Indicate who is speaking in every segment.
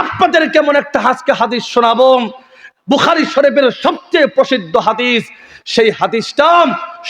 Speaker 1: আপনাদের কেমন একটা হাজকে হাদিস শোনাবো? বুখারি শরীফের সবচেয়ে প্রসিদ্ধ হাদিস, সেই হাদিসটা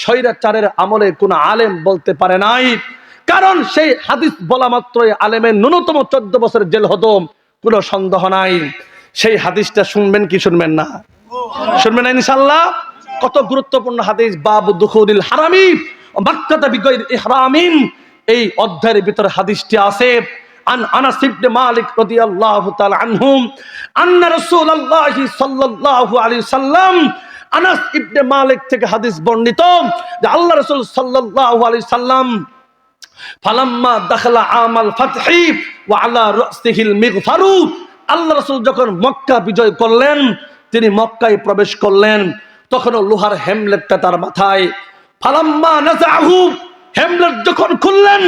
Speaker 1: স্বৈরাচারের আমলে কোন আলেম বলতে পারে নাই। কারণ সেই হাদিস বলা মাত্রই আলেমের ন্যূনতম চোদ্দ বছর জেল হতো কোনো সন্দেহ নাই। সেই হাদিসটা শুনবেন কি শুনবেন না? শুনবেন ইনশাল্লাহ কত গুরুত্বপূর্ণ হাদিস, বাবু দুখুরিল হারামি মাক্কাতা বিগৈর ইহরামিন এই অধ্যায়ের ভিতরে হাদিসটি আছে। আন থেকে হাদিস বর্ণিত যে আল্লাহ রাসূল সাল্লাল্লাহু আলাইহি সাল্লাম আল্লাহ রাসূল যখন মক্কা বিজয় করলেন, তিনি মক্কায় প্রবেশ করলেন, তখনও লোহার হেমলেটটা তার মাথায়, ফালাম্মা নাজাহু হেমলেট যখন খুললেন,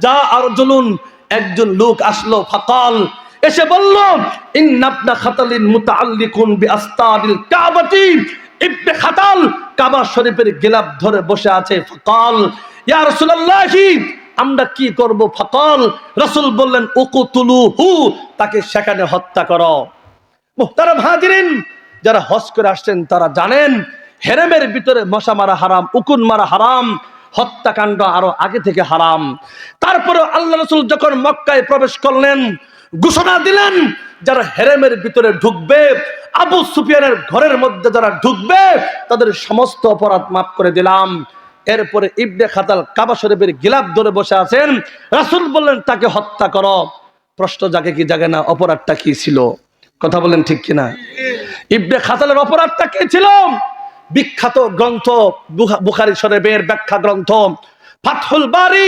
Speaker 1: যা আর জুলুন একজন লোক আসলো, ফাকাল। এসে বলল, ইন্নাবনা খাতালিন মুতাআল্লিকুন বিআস্তারিল কাবাতি। ইবনে খাতাল কাবা শরীফের গিলাফ ধরে বসে আছে, ফাকাল। ইয়া রাসূলুল্লাহি, আমরা কি করব, ফাকাল? রাসূল বললেন, উকুতুলুহু, তাকে সেখানে হত্যা করো। মুহতারাম হাজিরিন যারা হজ করে আসছেন, তারা জানেন, হেরেমের ভিতরে মশা মারা হারাম, উকুন মারা হারাম। হত্যাকাণ্ড আরও আগে থেকে হারাম। তারপরে আল্লাহ রসুল যখন মক্কায় প্রবেশ করলেন, ঘোষণা দিলেন, যারা হেরেমের ভিতরে ঢুকবে, আবু সুফিয়ানের ঘরের মধ্যে যারা ঢুকবে, তাদের সমস্ত অপরাধ মাফ করে দিলাম। এরপরে ইবনে খাতাল কাবা শরীফের গিলাপ ধরে বসে আছেন। রাসুল বললেন, তাকে হত্যা করো। প্রশ্ন জাগে কি জাগে না, অপরাধটা কি ছিল? কথা বলেন ঠিক কিনা? ইবনে খাতালের অপরাধটা কি ছিল? বিখ্যাত গ্রন্থ বুখারি শরীফের ব্যাখ্যা গ্রন্থ ফাতহুল বারি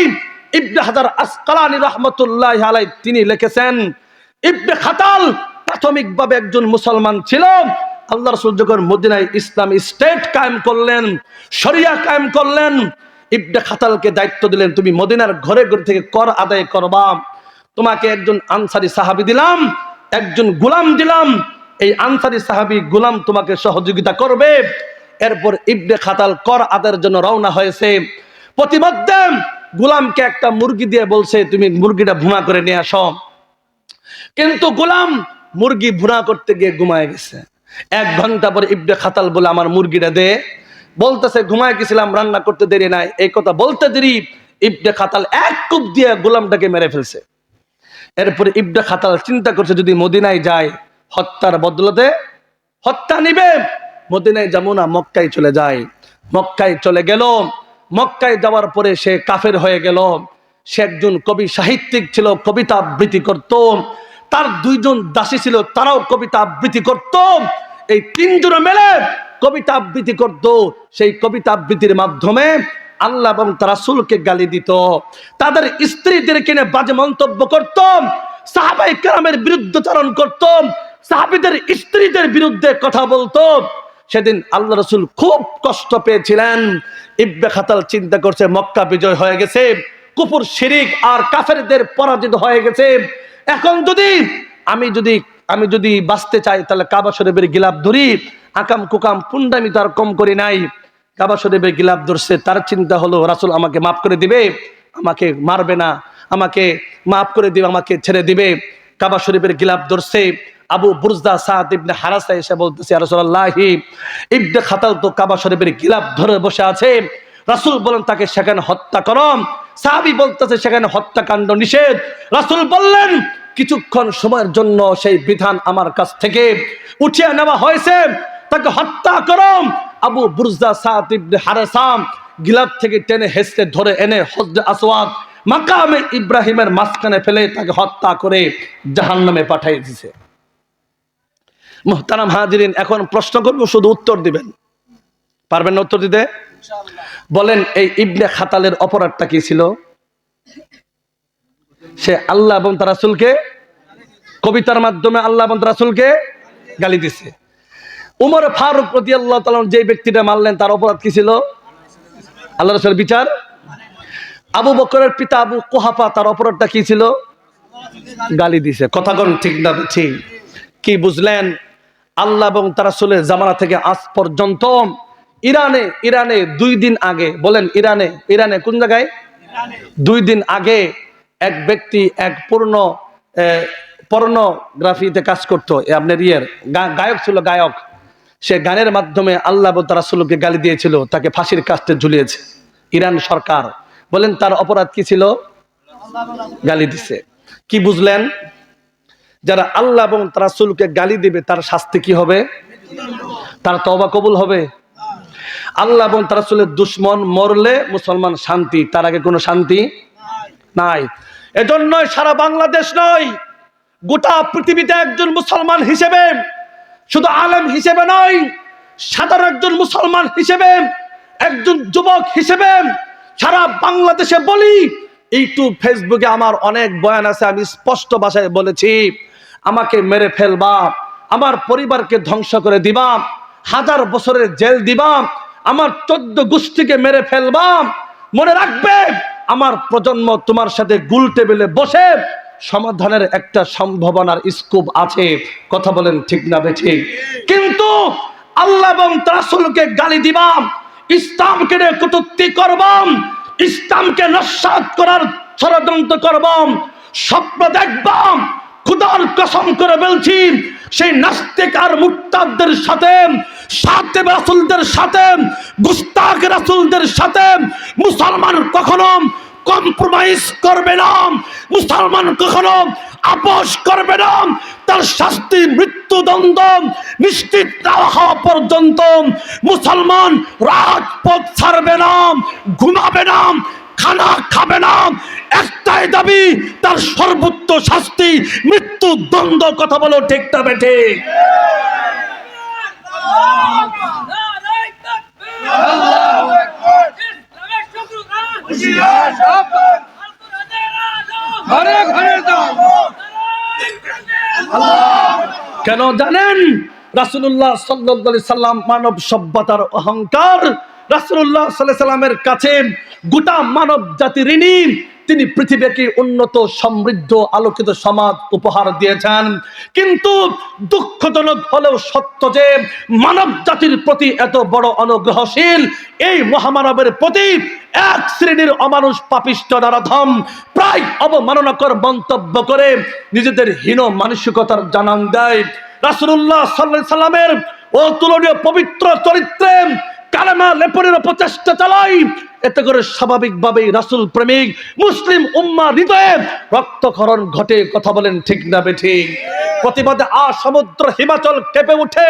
Speaker 1: ইবনে হাজার আসকালানি রহমতুল্লাহ আলাই তিনি লিখেছেন, ইবনে খাতাল প্রাথমিকভাবে একজন মুসলমান ছিল। আল্লাহ রসুল যখন মদিনায় ইসলাম স্টেট কায়েম করলেন, শরিয়া কায়েম করলেন, ইবনে খাতালকে দায়িত্ব দিলেন, তুমি মদিনার ঘরে ঘরে থেকে কর আদায় করবা। তোমাকে একজন আনসারি সাহাবি দিলাম, একজন গুলাম দিলাম। এই আনসারি সাহাবি গুলাম তোমাকে সহযোগিতা করবে। এরপর ইবনে খাতাল কর আদায়ের জন্য রওনা হয়েছে। প্রতিমধ্যে গুলামকে একটা মুরগি দিয়ে বলছে, তুমি মুরগিটা ভুনা করে নিয়ে আসো। কিন্তু গোলাম মুরগি ভুনা করতে গিয়ে ঘুমায় গেছে। এক ঘণ্টা পরে ইবনে খাতাল বলে, আমার মুরগিটা দে। বলতেছে, ঘুমায় গেছিলাম, রান্না করতে দেরি নাই। এই কথা বলতে দেরি, ইবনে খাতাল এক কূপ দিয়ে গোলামটাকে মেরে ফেলছে। এরপরে ইবনে খাতাল চিন্তা করছে, যদি মদিনায় যায়, হত্যার বদলতে হত্যা নিবে। মদিনায় যাব না, মক্কায় চলে যায় মক্কায় চলে গেল। মক্কায় যাওয়ার পরে সে কাফের হয়ে গেল। সে একজন কবি সাহিত্যিক ছিল, কবিতা আবৃত্তি করত। তার দুইজন দাসী ছিল, তারাও কবিতা আবৃত্তি করত। এই তিনজনে মেলে কবিতা আবৃত্তি করত। সেই কবিতা আবৃত্তির মাধ্যমে আল্লাহ এবং তার রাসূলকে গালি দিত। তাদের স্ত্রীদের কিনে বাজে মন্তব্য করত। সাহাবাই কেরামের বিরুদ্ধচারণ করত। সাহাবিদের স্ত্রীদের বিরুদ্ধে কথা বলতো। সেদিন আল্লাহ রসুল খুব কষ্ট পেয়েছিলেন। ইব্বে খাতাল চিন্তা করছে, মক্কা বিজয় হয়ে গেছে কুপুর শিরিক আর কাফেরদের পরাজিত হয়ে গেছে। এখন যদি আমি যদি আমি যদি বাঁচতে চাই, তাহলে কাবা শরীফের গিলাপ ধরি, আকাম কুকাম পুন্ডামি তো আর কম করি নাই। কাবা শরীফের গিলাপ ধরছে, তার চিন্তা হলো, রাসুল আমাকে মাফ করে দিবে, আমাকে মারবে না, আমাকে মাফ করে দিবে, আমাকে ছেড়ে দিবে। কাবা শরীফের গিলাপ ধরছে আবু বুরজদা সাদ ইবনে হারাসা এসে বলতেছে রাসূলুল্লাহি, ইবনে খাতাল তো কাবা শরীফের গিলাপ ধরে বসে আছে। রাসূল বলেন, তাকে সেখানে হত্যা করো। সাহাবী বলতেছে, সেখানে হত্যাকাণ্ড নিষেধ। রাসূল বললেন, কিছুক্ষণ সময়ের জন্য সেই বিধান আমার কাছ থেকে উঠিয়ে নেওয়া হয়েছে। তাকে হত্যা করো। আবু বুরজদা সাদ ইবনে হারাসাম গিলাপ থেকে টেনে হেসতে ধরে এনে হজরত আসওয়াদ মাকামে ইব্রাহিমের মাঝখানে ফেলে তাকে হত্যা করে জাহান্নামে পাঠিয়ে দিছে। মোহতারাম হাজিরিন, এখন প্রশ্ন করব, শুধু উত্তর দিবেন। পারবেন না উত্তর দিতে? বলেন, এই ইবনে খাতালের অপরাধটা কি ছিল? সে আল্লাহ এবং তার রাসূলকে কবিতার মাধ্যমে আল্লাহ এবং তার রাসূলকে গালি দিছে। উমর ফারুক প্রতি আল্লাহ যে ব্যক্তিটা মারলেন, তার অপরাধ কি ছিল? আল্লাহ রসুলের বিচার? আবু বকরের পিতা আবু কোহাফা, তার অপরাধটা কি ছিল? গালি দিছে। কথা কোন ঠিক না, ঠিক? কি বুঝলেন? আল্লাহ এবং তারা রাসূলের জামানা থেকে আজ পর্যন্ত ইরানে ইরানে দুই দিন আগে বলেন ইরানে ইরানে কোন জায়গায়? দুই দিন আগে এক ব্যক্তি এক পূর্ণ পর্নোগ্রাফিতে কাজ করতো আপনার ইয়ের গায়ক ছিল গায়ক। সে গানের মাধ্যমে আল্লাহ এবং তার রাসূলকে গালি দিয়েছিল তাকে ফাঁসির কাস্টে ঝুলিয়েছে। ইরান সরকার। বলেন তার অপরাধ কি ছিল? গালি দিছে। কি বুঝলেন? যারা আল্লাহ এবং তার রাসূলকে গালি দিবে, তার শাস্তি কি হবে? তার তওবা কবুল হবে? আল্লাহ এবং তার রাসূলের দুশ্মন মরলে মুসলমান শান্তি, তার আগে কোনো শান্তি নাই। এজন্যই সারা বাংলাদেশ নয়, গোটা পৃথিবীতে একজন মুসলমান হিসেবে, শুধু আলেম হিসেবে নয়, সাধারণ একজন মুসলমান হিসেবে, একজন যুবক হিসেবে সারা বাংলাদেশে বলি, ইউটিউব ফেসবুকে আমার অনেক বয়ান আছে, আমি স্পষ্ট ভাষায় বলেছি। আমাকে মেরে ফেলবা আমার পরিবারকে ধ্বংস করে দিবা হাজার বছরের জেল দিবা আমার চোদ্দ গোষ্ঠীকে মেরে ফেলবা মনে রাখবে, আমার প্রজন্ম তোমার সাথে গুল টেবিলে বসে সমাধানের একটা সম্ভাবনার স্কোপ আছে। কথা বলেন ঠিক না বেঠিক কিন্তু আল্লাহ এবং রাসূলকে গালি দিবাম ইসলামকে কটূক্তি করবাম ইসলামকে নস্বাত করার ষড়যন্ত্র করবাম স্বপ্ন দেখবাম খুদার কসম করে বলছি, সেই নাস্তিক আর মুক্তাদের সাথে সাথে রাসুলদের সাথে গুস্তাক রাসুলদের সাথে মুসলমান কখনো কম্প্রোমাইজ করবে না, মুসলমান কখনো আপোষ করবে না। তার শাস্তি, মৃত্যুদণ্ড নিশ্চিত না হওয়া পর্যন্ত মুসলমান রাজপথ ছাড়বে না, ঘুমাবে না, খানা খাবে না একটাই দাবি, তার সর্বোচ্চ শাস্তি, মৃত্যু দ্বন্দ্ব, কথা বলো ঠিক বেঠে কেন জানেন? রাসুল্লাহ সাল্লাহ সাল্লাম মানব সভ্যতার অহংকার। রাসুল্লাহ সাল্লাহ সাল্লামের কাছে গোটা মানব জাতি ঋণী। তিনি পৃথিবীকে উন্নত, সমৃদ্ধ, আলোকিত সমাজ উপহার দিয়েছেন। কিন্তু দুঃখজনক হলেও সত্য যে মানব জাতির প্রতি এত বড় অনুগ্রহশীল এই মহামানবের প্রতি এক শ্রেণির অমানুষ পাপিষ্ট নারাধম প্রায় অবমাননাকর মন্তব্য করে নিজেদের হীন মানসিকতার জানান দেয়। আলাইহি সাল্লামের অতুলনীয় পবিত্র চরিত্রে কালেমা লেপনের প্রচেষ্টা চালাই। এতে করে স্বাভাবিকভাবেই রাসুল প্রেমিক, মুসলিম উম্মা হৃদয়ে রক্তক্ষরণ ঘটে, কথা বলেন ঠিক না বেঠিক। প্রতিবাদে আ সমুদ্র হিমাচল কেঁপে উঠে,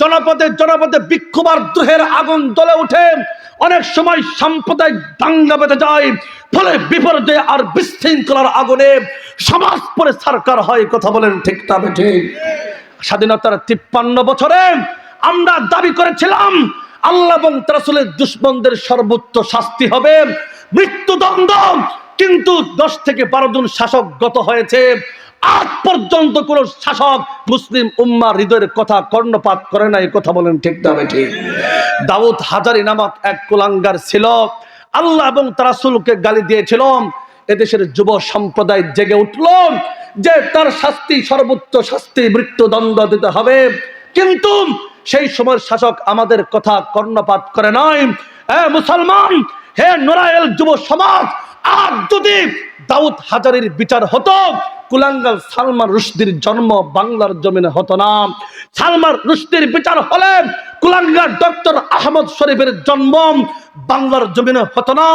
Speaker 1: জনপদে জনপদে বিক্ষোভার দ্রোহের আগুন জ্বলে উঠে। অনেক সময় সাম্প্রদায়িক দাঙ্গা বেঁধে যায়, ফলে বিপর্যয়ে আর বিশৃঙ্খলার আগুনে সমাজ পরে সরকার হয়, কথা বলেন ঠিক না বেঠিক। স্বাধীনতার তিপ্পান্ন বছরে আমরা দাবি করেছিলাম আল্লাহ এবং রাসূলের দুশ্মনদের সর্বোচ্চ শাস্তি হবে। মৃত্যুদণ্ড। কিন্তু দশ থেকে বারো জন শাসক গত হয়েছে। আজ পর্যন্ত কোন শাসক মুসলিম উম্মা হৃদয়ের কথা কর্ণপাত করে না এই কথা বলেন ঠিক না ঠিক? দাউদ হাজারি নামক এক কুলাঙ্গার ছিল। আল্লাহ এবং তার রাসূলকে গালি দিয়েছিল। এদেশের যুব সম্প্রদায় জেগে উঠল যে তার শাস্তি সর্বোচ্চ শাস্তি মৃত্যুদণ্ড দিতে হবে। কিন্তু সেই সময়ের শাসক আমাদের কথা কর্ণপাত করে এ মুসলমান, হে নোরায়েল যুব সমাজ আর যদি দাউদ হাজারির বিচার হতো, কুলাঙ্গাল সালমান রুশদির জন্ম বাংলার জমিনে হতো না। সালমান রুশদির বিচার হলে কুলাঙ্গার ডক্টর আহমদ শরীফের জন্ম বাংলার জমিনে হতো না।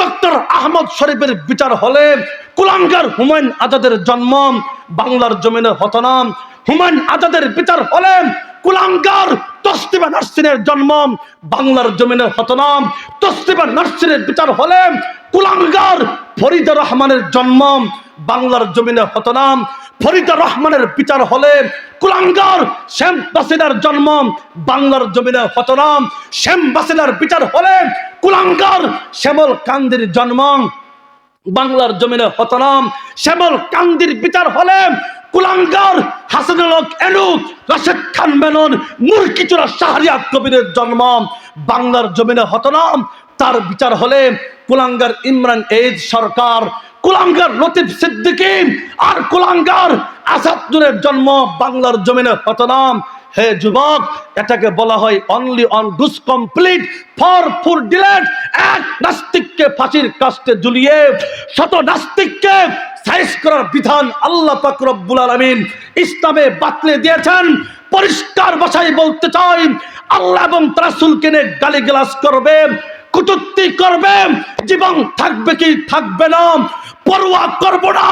Speaker 1: ডক্টর আহমদ শরীফের বিচার হলে কুলাঙ্গার হুমায়ুন আজাদের জন্ম বাংলার জমিনে হতো না। হুমায়ুন আজাদের বিচার হলে কুলাঙ্গার তসলিমা নার্সিনের জন্ম বাংলার জমিনে হতো তস্তিবা নার্সিনের বিচার হলে কুলাঙ্গার ফরিদা রহমানের জন্ম বাংলার জমিনে হতো না ফরিদা রহমানের বিচার হলে কুলাঙ্গার শ্যাম বাসিনার জন্ম বাংলার জমিনে হতো না শ্যাম বাসিনার বিচার হলে কুলাঙ্গার শ্যামল কান্দির জন্ম বাংলার জমিনে হতো না শ্যামল কান্দির বিচার হলে কুলাঙ্গার, হাসানুল হক এনু রাশেদ খান মেনন মুরকিচুরা শাহরিয়াত কবিরের জন্ম, বাংলার জমিনে হতো না তার বিচার হলে কুলাঙ্গার ইমরান এইদ সরকার, কুলাঙ্গার লতিফ সিদ্দিকী আর কুলাঙ্গার আসাদুরের জন্ম, বাংলার জমিনে হতো না হে যুবক, এটাকে বলা হয় অনলি অন ডুস কমপ্লিট ফর ফুর ডিলেট এক নাস্তিককে ফাঁসির কাস্তে ঝুলিয়ে, শত নাস্তিককে সাইজ করার বিধান আল্লাহ পাকরব্বুল আলমিন ইসলামে বাতলে দিয়েছেন। পরিষ্কার ভাষায় বলতে চাই, আল্লাহ এবং তারাসুলকে নিয়ে গালি গালাস করবে কুটুত্তি করবে, জীবন থাকবে কি থাকবে না, পরোয়া করব না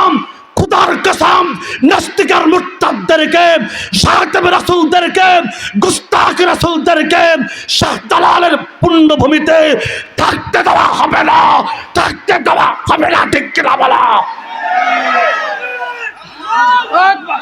Speaker 1: খোদার কসম, নাস্তিকার মুরতাদদেরকে শাহতব রাসূলদেরকে, গুস্তাখ রাসূলদেরকে, শাহ দালালের পুণ্যভূমিতে থাকতে দেওয়া হবে না, থাকতে দেওয়া হবে না, ঠিক কিনা বলা? আকবার